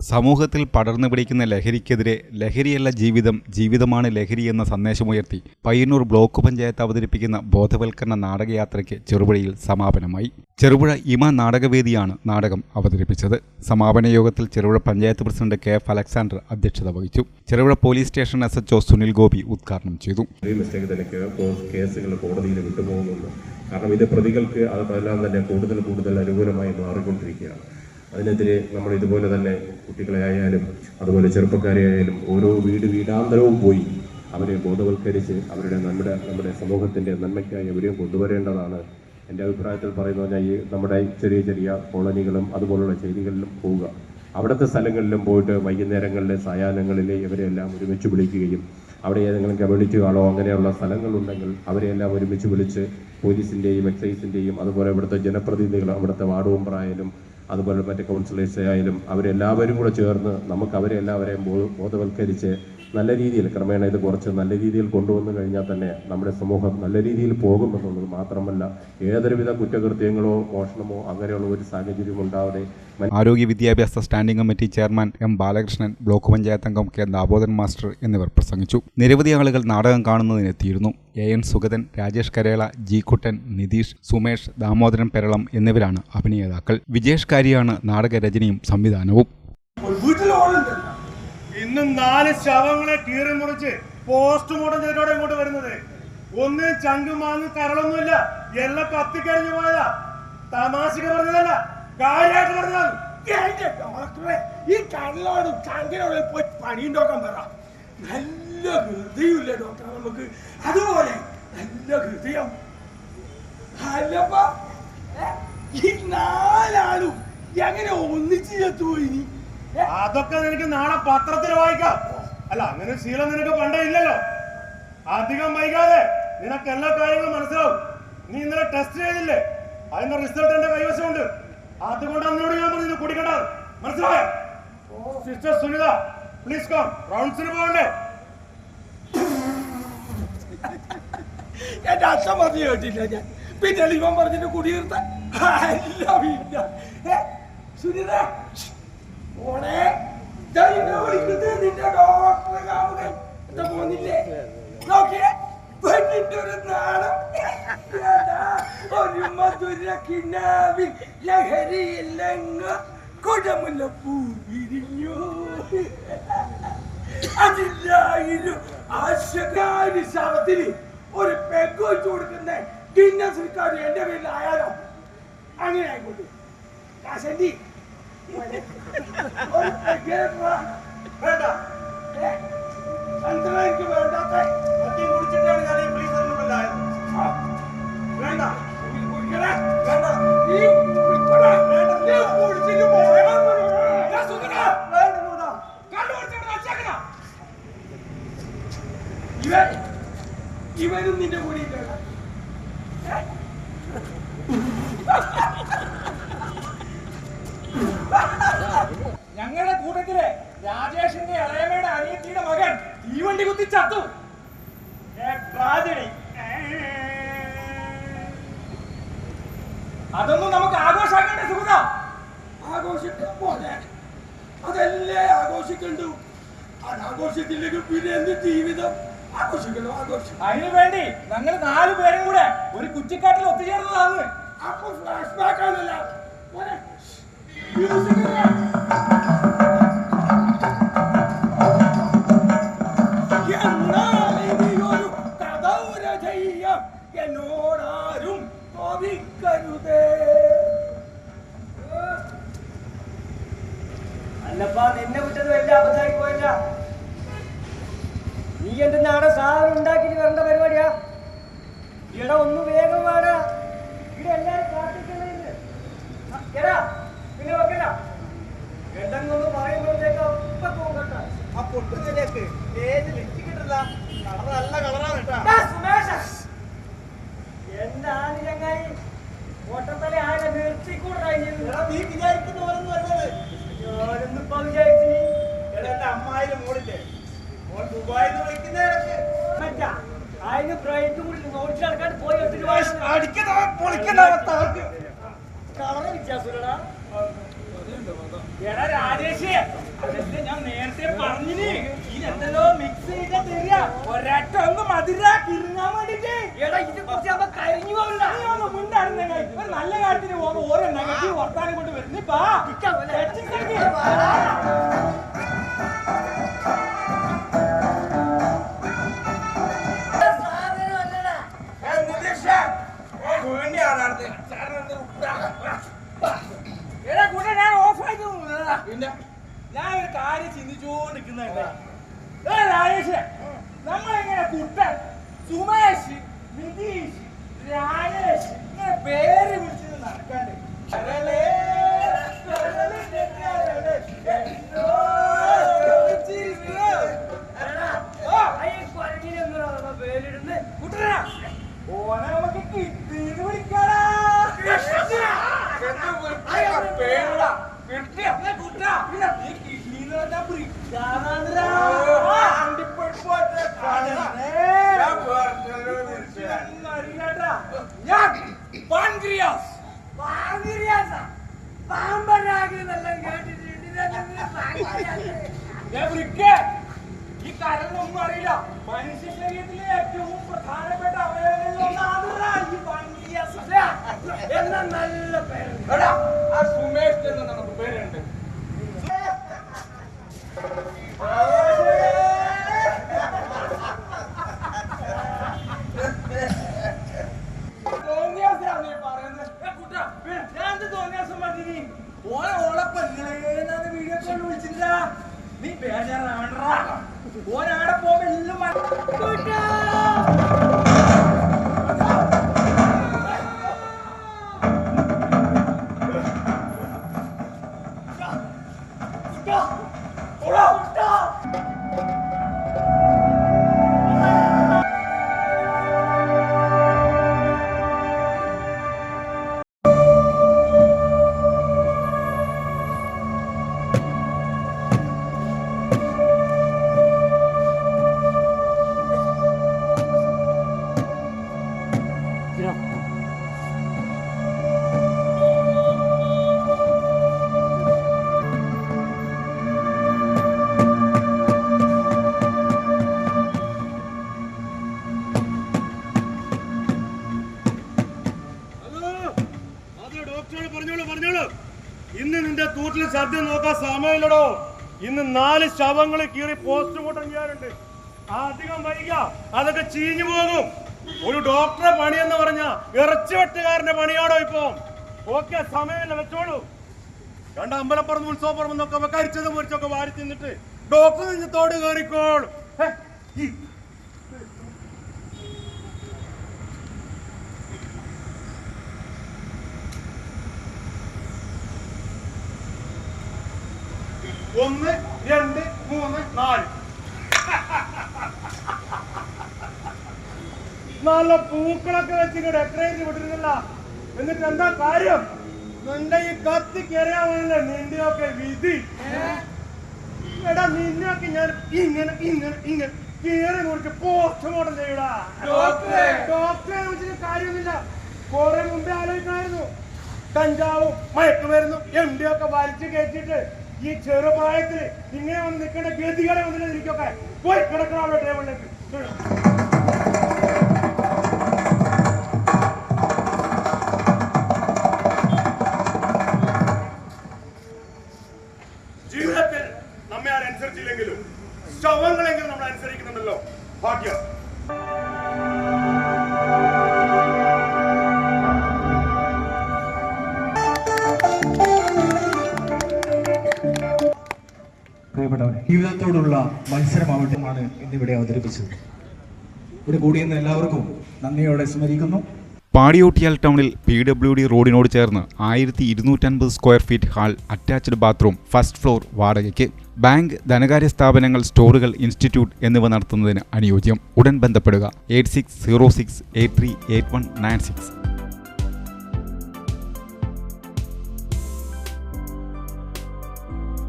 സമൂഹത്തിൽ പടർന്നു പിടിക്കുന്ന ലഹരിക്കെതിരെ ലഹരിയല്ല ജീവിതം ജീവിതമാണ് ലഹരി എന്ന സന്ദേശമുയർത്തി പയ്യന്നൂർ ബ്ലോക്ക് പഞ്ചായത്ത് അവതരിപ്പിക്കുന്ന ബോധവൽക്കരണ നാടകയാത്രയ്ക്ക് ചെറുപുഴയിൽ സമാപനമായി. ചെറുപുഴ ഇമ നാടകവേദിയാണ് നാടകം അവതരിപ്പിച്ചത്. സമാപന യോഗത്തിൽ Cherupuzha panchayat president K F Alexander അധ്യക്ഷത വഹിച്ചു. Cherupuzha police station S H O Sunil Gopi ഉദ്ഘാടനം ചെയ്തു. കോടതിയിൽ കാരണം ഇത് പ്രതികൾക്ക് അതെല്ലാം തന്നെ കൂടുതൽ കൂടുതൽ അനുകൂലമായി മാറിക്കൊണ്ടിരിക്കുകയാണ്. അതിനെതിരെ നമ്മൾ ഇതുപോലെ തന്നെ കുട്ടികളെ ആയാലും അതുപോലെ ചെറുപ്പക്കാരെ ആയാലും ഓരോ വീട് വീടാന്തരവും പോയി അവരെ ബോധവൽക്കരിച്ച് അവരുടെ നമ്മുടെ നമ്മുടെ സമൂഹത്തിന്റെ നന്മയ്ക്കായി അവരെയും കൊണ്ടുവരേണ്ടതാണ്. എന്റെ അഭിപ്രായത്തിൽ പറയുന്ന പറഞ്ഞാൽ ഈ നമ്മുടെ ചെറിയ ചെറിയ കോളനികളും അതുപോലുള്ള ചെയ്തികളിലും പോവുക. അവിടുത്തെ സ്ഥലങ്ങളിലും പോയിട്ട് വൈകുന്നേരങ്ങളിലെ സായാഹ്നങ്ങളിൽ ഇവരെല്ലാം ഒരുമിച്ച് വിളിക്കുകയും അവിടെ ഏതെങ്കിലും കമ്മ്യൂണിറ്റി ഹാളോ അങ്ങനെയുള്ള സ്ഥലങ്ങളുണ്ടെങ്കിൽ അവരെല്ലാം ഒരുമിച്ച് വിളിച്ച് പോലീസിന്റെയും എക്സൈസിന്റെയും അതുപോലെ ഇവിടുത്തെ ജനപ്രതിനിധികൾ അവിടുത്തെ വാർഡ് മെമ്പറായാലും അതുപോലെ മറ്റ് കൗൺസിലേഴ്സ് ആയാലും അവരെല്ലാവരും കൂടെ ചേർന്ന് നമുക്ക് അവരെ എല്ലാവരെയും ബോധവൽക്കരിച്ച് നല്ല രീതിയിൽ ക്രമേണ ഇത് കുറച്ച് നല്ല രീതിയിൽ കൊണ്ടുവന്നു കഴിഞ്ഞാൽ തന്നെ നമ്മുടെ സമൂഹം നല്ല രീതിയിൽ പോകുമെന്നുള്ളത് മാത്രമല്ല ഏതൊരുവിധ കുറ്റകൃത്യങ്ങളോ മോഷണമോ അങ്ങനെയുള്ള ഒരു സാഹചര്യം ഉണ്ടാവാതെ ആരോഗ്യ വിദ്യാഭ്യാസ standing committee chairman M Balakrishnan block panchayat അംഗം കെ ദാബോദൻ മാസ്റ്റർ എന്നിവർ പ്രസംഗിച്ചു. നിരവധി ആളുകൾ നാടകം കാണുന്നതിനെത്തിയിരുന്നു. A N Sugathan Rajesh Karela G Kuttan Nitheesh Sumesh Damodaran Peralam എന്നിവരാണ് അഭിനേതാക്കൾ. വിജേഷ് കാരിയാണ് നാടകരചനയും സംവിധാനവും. ഇന്നും നാല് ശവങ്ങളെ കീറി മുറിച്ച് പോസ്റ്റ്മോർട്ടം ചെയ്തോടെ ഇങ്ങോട്ട് വരുന്നത്. ഒന്ന് ചങ്ക് മാങ്ങ് കരളൊന്നുമില്ല. എല്ലാം കത്തിക്കഴിഞ്ഞു പോയതാ. തമാശക്ക് പറഞ്ഞതല്ല കാര്യമായിട്ട് പറഞ്ഞതാണ്. ഡോക്ടറെ ഈ കടലോടും ചങ്കിനോടും പോയി പണിയുണ്ടാക്കാൻ പറ. നല്ല ഹൃദയമില്ല ഡോക്ടർ നമുക്ക്. അതുപോലെ നല്ല ഹൃദയം. അല്ലപ്പ? ഈ നാലാളും എങ്ങനെ ഒന്നിച്ചു ചേർത്തു പോയി? അതൊക്കെ നിനക്ക് നാളെ പത്രത്തിൽ വായിക്കാം. അല്ല അങ്ങനെ ശീലം നിനക്ക് പണ്ടേ ഇല്ലല്ലോ. അധികം വൈകാതെ നിനക്ക് എല്ലാ കാര്യങ്ങളും മനസ്സിലാവും. നീ ഇന്നലെ ടെസ്റ്റ് ചെയ്തില്ലേ? അതിന്റെ റിസൾട്ട് എന്റെ കൈവശമുണ്ട്. അതുകൊണ്ട് അന്നോട് ഞാൻ പറഞ്ഞു കുടിക്കണ്ട. മനസ്സിലായോ? സിസ്റ്റർ സുനിത പ്ലീസ് കം റൗണ്ട്സിന് പോകണ്ടേ? എന്റെ അച്ഛൻ പറഞ്ഞു കേട്ടില്ല ഞാൻ. പിന്നെ ഇവൻ പറഞ്ഞിട്ട് കുടിയിരുത്ത സുനിത ദാ നിന്നെ വിളിക്കുന്നത് ഡോക്ടറെ എന്താ പോന്നില്ലേ? നോക്കിയേ പെണ്ണിന്റെ ഒരു നാണം. ഒരു മധുര കിനാവിൽ ലഹരിയില്ലങ്ങ് പൂ വിരിഞ്ഞു അതില്ലായിരം ആശകാരി ശവത്തിന് ഒരു പെഗ് കൊടുക്കുന്ന ഗിന്നസ് റെക്കോർഡ് എന്റെ പേരിലായാലോ അങ്ങനെ ആയിക്കോട്ടെ. കാശന്റി. വേണ്ട? എന്താ എനിക്ക് വേണ്ടാത്ത മദ്യം കുടിച്ചിട്ടാണ് ഞാൻ ഈ പ്ലീസ് ആ, വേണ്ട നീ കുടിക്കണേ? വേണ്ട നീ കുടിക്കണേ? നീ. വേണ്ട. കണ്ണു കുടിച്ചിട്ട് വച്ചേക്കണോ? ഇവൻ ഇവനും നിന്റെ കൂടി ഞങ്ങളുടെ കൂട്ടത്തിലെ രാജേഷിന്റെ ഇളയമയുടെ അനിയത്തിയുടെ മകൻ തീവണ്ടി കുത്തി ചത്തു. ട്രാജഡി. അതൊന്നും നമുക്ക് ആഘോഷാക്കണ്ടേ സുഹൃത ആഘോഷിക്കാൻ പോലെ അതല്ലേ ആഘോഷിക്കണ്ടു. ആഘോഷിച്ചില്ലെങ്കിൽ പിന്നെ എന്ത് ജീവിതം? ആഘോഷിക്കണം? ആഘോഷം അതിനു വേണ്ടി ഞങ്ങൾ നാലു പേരും കൂടെ ഒരു കുറ്റിക്കാട്ടിൽ ഒത്തുചേർന്നതാണ്. അപ്പൊ ഫ്ലാഷ് ബാക്ക് ആണല്ല എന്നോടാരും കോപിക്കരുതേ അല്ലപ്പാ നിന്നെ വിട്ടത് വലിയ അബദ്ധമായി പോയല്ല. നീ എന്തിനാണ് സാധനം ഉണ്ടാക്കിട്ട് വരേണ്ട പരിപാടിയാ? ഒന്ന് വേഗം വാടാ. ഇവിടെ എല്ലാരും എടാ പിന്നെ വെക്കല എന്തെങ്കിലും പറയുമ്പോഴത്തേക്ക് അപ്പൊ പോകട്ടെ ആ പൊട്ടുന്നിലേക്ക് ഏത് ലിപ്സ്റ്റിക്കിട്ടില്ല കളർ നല്ല കളറാണ് കേട്ടാ. എന്താണ് ചങ്ങായി? ഓട്ടത്തല ആരെ നിർത്തിക്കൂടെ കഴിഞ്ഞില്ല നീ വിചാരിക്കുന്ന പോലെ വരുന്നത് ഞാനൊന്നിപ്പോ വിചാരിച്ചു. എന്റെ അമ്മായിന്റെ മോളില്ലേ? മോൾ ദുബായിന്ന് നിന്ന് വിളിക്കുന്നവരൊക്കെ മറ്റാ? അതിന് ബ്രൈറ്റ് കൂടി നോട്ടിൽ നടക്കാൻ പോയി അടിക്കുന്ന കളറ് വ്യത്യാസമില്ലടാ. എടാ രാജേഷ് ഞാൻ നേരത്തെ പറഞ്ഞിന് ഇതെന്തല്ലോ മിക്സ് ചെയ്താ തരിക ഒരൊറ്റ ഒന്ന് മതിരാ എടാ ഇത് കുറച്ച് അപ്പൊ കരിഞ്ഞു പോകില്ല നീ ഒന്ന് ഒരു നല്ല കാര്യത്തിന് പോകുമ്പോ ഓരോ നെഗറ്റീവ് വർത്താനം കൊണ്ട് വരുന്നിപ്പാ പോകുന്നതാ. ഞാൻ ഒരു കാര്യം ചിന്തിച്ചുകൊണ്ടിരിക്കുന്നുണ്ട്. രാജേഷ് നമ്മളെങ്ങനെ കുട്ടൻ സുമേഷ് നിതീഷ് രാജേഷ് ഇങ്ങനെ പേര് വിളിച്ചിട്ട് നടക്കാണ്ട്. എടാ, ആ സുമേഷ് എന്ന് നമുക്ക് പേരുണ്ട്. നീ പറയുന്നത്. ഏ കുട്ടാ, പിന്നെ മ- കുട്ടാ. ഇന്ന് നിന്റെ തൂട്ടിൽ ശബ്ദം നോക്കാൻ സമയമില്ലടോ. ഇന്ന് നാല് ശവങ്ങൾ കീറി പോസ്റ്റ്മോർട്ടം ചെയ്യാറുണ്ട് അധികം വൈക അതൊക്കെ ചീഞ്ഞു പോകും. ഒരു ഡോക്ടറെ പണി എന്ന് പറഞ്ഞ ഇറച്ചി വെട്ടുകാരന്റെ പണിയാണോ ഇപ്പൊ? ഓക്കെ സമയമില്ല വെച്ചോളൂ. രണ്ട് അമ്പലപ്പുറം ഉത്സവപ്പുറം എന്നൊക്കെ കരിച്ചതും മുറിച്ചൊക്കെ വാരി തിന്നിട്ട് ഡോക്ടർ നിന്നത്തോട് ഈ ഒന്ന് രണ്ട് മൂന്ന് നാല്. നല്ല പൂക്കളൊക്കെ വെച്ചിട്ട് ഡെക്കറേറ്റ് വിട്ടിരുന്നില്ല എന്നിട്ട് എന്താ കാര്യം? നിന്റെ ഈ കത്തി കയറിയാവുന്നില്ല നിന്റെയൊക്കെ വിധി. എടാ നിന്നെയൊക്കെ ഞാൻ ഇങ്ങനെ ഇങ്ങനെ ഇങ്ങനെ കീറി മുറിച്ച് പോസ്റ്റ്മോർട്ടം ചെയ്യടാ. ഡോക്ടറെ. ഡോക്ടറെ കാര്യമൊന്നുമില്ല. കുറെ മുമ്പേ ആലോചിക്കണമായിരുന്നു. കഞ്ചാവും മയക്കുമരുന്നും എണ്ടിയൊക്കെ വലിച്ചു കയറ്റിട്ട് ഈ ചെറുപ്രായത്തിൽ ഇങ്ങനെ വന്ന് നിൽക്കേണ്ട ഗതികളെ എനിക്കൊക്കെ പോയി കിടക്കണം അവിടെ ടേബിളിലേക്ക്. ജീവിതത്തോടുള്ള മത്സരമാവട്ടമാണ് ഇന്നിവിടെ അവതരിപ്പിച്ചത്. ഇവിടെ കൂടിയെന്ന എല്ലാവർക്കും നന്ദിയോടെ സ്മരിക്കുന്നു. പാടിയോട്ടിയാൽ ടൗണിൽ പി ഡബ്ല്യു ഡി റോഡിനോട് ചേർന്ന് ആയിരത്തി ഇരുന്നൂറ്റൻപത് square feet hall attached bathroom first floor വാടകയ്ക്ക് ബാങ്ക് ധനകാര്യ സ്ഥാപനങ്ങൾ സ്റ്റോറുകൾ ഇൻസ്റ്റിറ്റ്യൂട്ട് എന്നിവ നടത്തുന്നതിന് അനുയോജ്യം. ഉടൻ ബന്ധപ്പെടുക. Eight six zero six eight three eight one nine six.